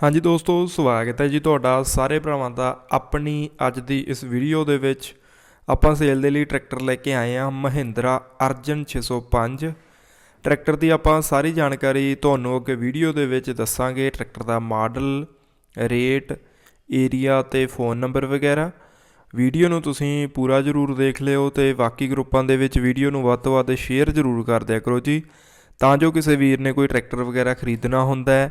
ਹਾਂਜੀ ਦੋਸਤੋ, ਸਵਾਗਤ ਹੈ ਜੀ ਤੁਹਾਡਾ ਸਾਰੇ ਭਰਾਵਾਂ ਦਾ ਆਪਣੀ ਅੱਜ ਦੀ ਇਸ ਵੀਡੀਓ ਦੇ ਵਿੱਚ। ਆਪਾਂ ਸੇਲ ਦੇ ਲਈ ਟਰੈਕਟਰ ਲੈ ਕੇ ਆਏ ਹਾਂ ਮਹਿੰਦਰਾ ਅਰਜਨ 605 ਟਰੈਕਟਰ ਦੀ ਆਪਾਂ ਸਾਰੀ ਜਾਣਕਾਰੀ ਤੁਹਾਨੂੰ ਅੱਗੇ ਵੀਡੀਓ ਦੇ ਵਿੱਚ ਦੱਸਾਂਗੇ। ਟਰੈਕਟਰ ਦਾ ਮਾਡਲ, ਰੇਟ, ਏਰੀਆ ਤੇ ਫੋਨ ਨੰਬਰ ਵਗੈਰਾ। ਵੀਡੀਓ ਨੂੰ ਤੁਸੀਂ ਪੂਰਾ ਜ਼ਰੂਰ ਦੇਖ ਲਿਓ ਤੇ ਬਾਕੀ ਗਰੁੱਪਾਂ ਦੇ ਵਿੱਚ ਵੀਡੀਓ ਨੂੰ ਵੱਧ ਤੋਂ ਵੱਧ ਸ਼ੇਅਰ ਜ਼ਰੂਰ ਕਰ ਦਿਆ ਕਰੋ ਜੀ। ਤਾਂ ਜੋ ਕਿਸੇ ਵੀਰ ਨੇ ਕੋਈ ਟਰੈਕਟਰ ਵਗੈਰਾ ਖਰੀਦਣਾ ਹੁੰਦਾ ਹੈ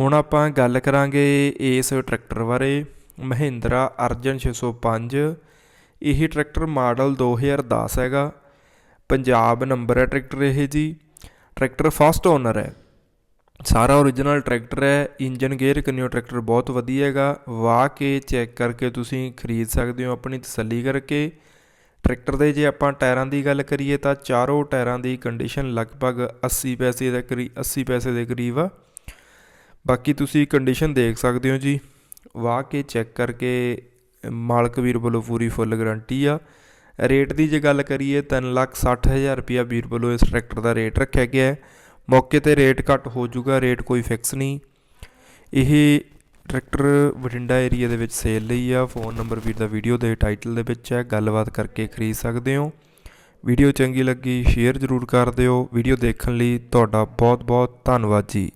ਹੁਣ ਆਪਾਂ ਗੱਲ ਕਰਾਂਗੇ ਇਸ ਟਰੈਕਟਰ ਬਾਰੇ। ਮਹਿੰਦਰਾ ਅਰਜਨ 605 ਇਹ ਟਰੈਕਟਰ ਮਾਡਲ 2010 ਹੈਗਾ। ਪੰਜਾਬ ਨੰਬਰ ਹੈ ਟਰੈਕਟਰ ਇਹ ਜੀ। ਟਰੈਕਟਰ ਫਸਟ ਓਨਰ ਹੈ। ਸਾਰਾ ਓਰੀਜਨਲ ਟਰੈਕਟਰ ਹੈ। ਇੰਜਨ ਗੇਅਰ ਕੰਨਿਓ ਟਰੈਕਟਰ ਬਹੁਤ ਵਧੀਆ ਹੈਗਾ। ਵਾਹ ਕੇ ਚੈੱਕ ਕਰਕੇ ਤੁਸੀਂ ਖਰੀਦ ਸਕਦੇ ਹੋ ਆਪਣੀ ਤਸੱਲੀ ਕਰਕੇ। ਟਰੈਕਟਰ ਦੇ ਜੇ ਆਪਾਂ ਟਾਇਰਾਂ ਦੀ ਗੱਲ ਕਰੀਏ ਤਾਂ ਚਾਰੋਂ ਟਾਇਰਾਂ ਦੀ ਕੰਡੀਸ਼ਨ ਲਗਭਗ 80 ਪੈਸੇ ਦੇ ਕਰੀ 80 ਪੈਸੇ ਦੇ ਕਰੀਬ ਆ। ਬਾਕੀ ਤੁਸੀਂ ਕੰਡੀਸ਼ਨ ਦੇਖ ਸਕਦੇ ਹੋ ਜੀ। ਵਾਹ ਕੇ ਚੈੱਕ ਕਰਕੇ, ਮਾਲਕ ਵੀਰ ਵੱਲੋਂ ਪੂਰੀ ਫੁੱਲ ਗਾਰੰਟੀ ਆ। ਰੇਟ ਦੀ ਜੇ ਗੱਲ ਕਰੀਏ 360000 ਰੁਪਿਆ ਵੀਰ ਵੱਲੋਂ ਇਸ ਟਰੈਕਟਰ ਦਾ ਰੇਟ ਰੱਖਿਆ ਗਿਆ ਹੈ। ਮੌਕੇ ਤੇ ਰੇਟ ਘੱਟ ਹੋ ਜਾਊਗਾ ਰੇਟ ਕੋਈ ਫਿਕਸ ਨਹੀਂ। ਇਹ ਟਰੈਕਟਰ ਬਠਿੰਡਾ ਏਰੀਆ ਦੇ ਵਿੱਚ ਸੇਲ ਲਈ ਆ। ਫੋਨ ਨੰਬਰ ਵੀਰ ਦਾ ਵੀਡੀਓ ਦੇ ਟਾਈਟਲ ਦੇ ਵਿੱਚ ਹੈ। ਗੱਲਬਾਤ ਕਰਕੇ ਖਰੀਦ ਸਕਦੇ ਹੋ। ਵੀਡੀਓ ਚੰਗੀ ਲੱਗੀ ਸ਼ੇਅਰ ਜ਼ਰੂਰ ਕਰ ਦਿਓ। ਵੀਡੀਓ ਦੇਖਣ ਲਈ ਤੁਹਾਡਾ ਬਹੁਤ ਬਹੁਤ ਧੰਨਵਾਦ ਜੀ।